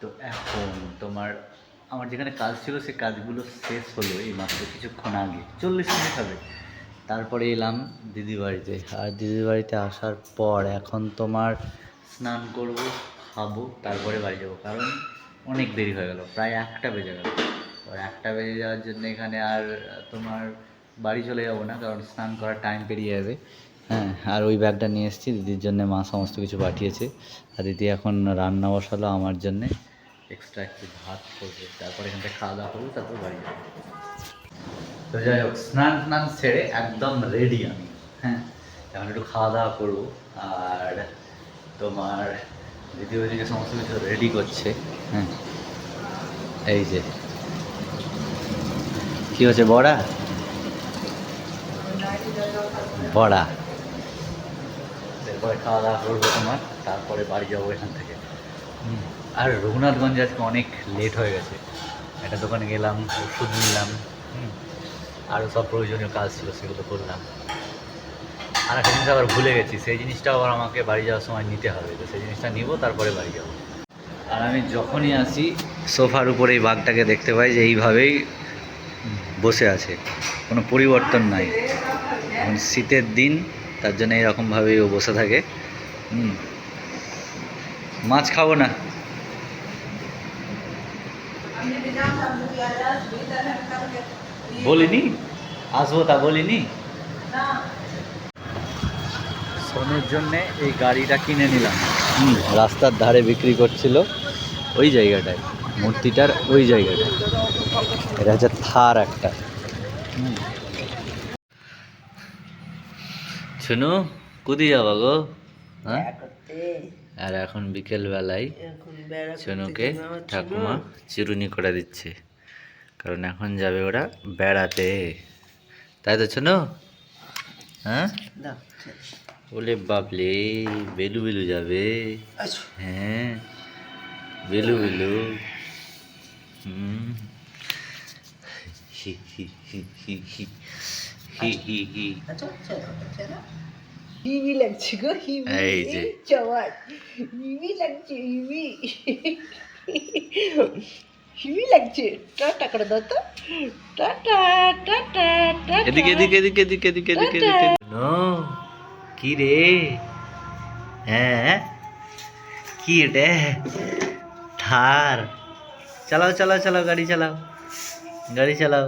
তো এখন তোমার, আমার যেখানে কাজ ছিল সে কাজগুলো শেষ হলো এই মাত্র কিছুক্ষণ আগে। চল্লিশ মিনিট হবে। তারপরে এলাম দিদি বাড়িতে। আর দিদি বাড়িতে আসার পর এখন তোমার স্নান করব, খাব, তারপরে বাড়ি যাব। কারণ অনেক দেরি হয়ে গেল, প্রায় একটা বেজে গেল। আর একটা বেজে যাওয়ার জন্য এখানে আর তোমার বাড়ি চলে যাব না, কারণ স্নান করার টাইম পেরিয়ে যাবে হ্যাঁ আর ওই ব্যাগটা নিয়ে এসেছি, দিদির জন্য মা সমস্ত কিছু পাঠিয়েছে। আর দিদি এখন রান্না বসালো আমার জন্যে। এক্সট্রা একটু ভাত করবে, তারপরে এখান থেকে খাওয়া দাওয়া করব, তারপর বাড়ি যাব। তো যাই হোক, স্নান টান সেরে একদম রেডি আমি। হ্যাঁ এখন একটু খাওয়া দাওয়া করব, আর তোমার দিদি ওইদিকে সমস্ত কিছু রেডি করছে। হ্যাঁ এই যে। কি হচ্ছে বড়া? বড়া। এরপরে খাওয়া দাওয়া করব তোমার, তারপরে বাড়ি যাব এখান থেকে। আর রঘুনাথগঞ্জ আজকে অনেক লেট হয়ে গেছে। একটা দোকানে গেলাম, ওষুধ নিলাম আরও সব প্রয়োজনীয় কাজ ছিল, সেগুলো করলাম। আর একটা জিনিস আবার ভুলে গেছি, সেই জিনিসটাও আবার আমাকে বাড়ি যাওয়ার সময় নিতে হবে, তো সেই জিনিসটা নিব, তারপরে বাড়ি যাব। আর আমি যখনই আসি, সোফার উপরে এই বাঘটাকে দেখতে পাই যে এইভাবেই বসে আছে। কোনো পরিবর্তন নাই। এখন শীতের দিন, তার জন্য এরকমভাবেই ও বসে থাকে। মাছ খাব না। বলিনি? আসব তা বলিনি সোনের জন্য এই গাড়িটা কিনে নিলাম। হুম রাস্তার ধারে বিক্রি করছিল ওই জায়গাটায় মূর্তিটার ওই জায়গাটায়। এটা হচ্ছে থার একটা। শুনু কুদি যাবা গো? হ্যাঁ? আর এখন বিকেল বেলায় চনুকে ঠাকুমা চিরুনি করে দিচ্ছে। কারণ এখন যাবে ওরা বেড়াতে। তাই তো চনু হ্যাঁ? বলে বাবলে বেলু বেলু যাবে। হ্যাঁ বেলু বেলু। হুম। হি হি হি হি হি হি হি হি হিবি লাগছে গো হিবি এই যে। জওয়ান হিবি লাগছে হিবি হিবি লাগছে টাটা করে দাও তো টাটা টাটা টাটা এদিকে এদিকে এদিকে এদিকে এদিকে এদিকে এদিকে নো কি রে হ্যাঁ কি এটা থার চালাও চালাও চালাও গাড়ি চালাও গাড়ি চালাও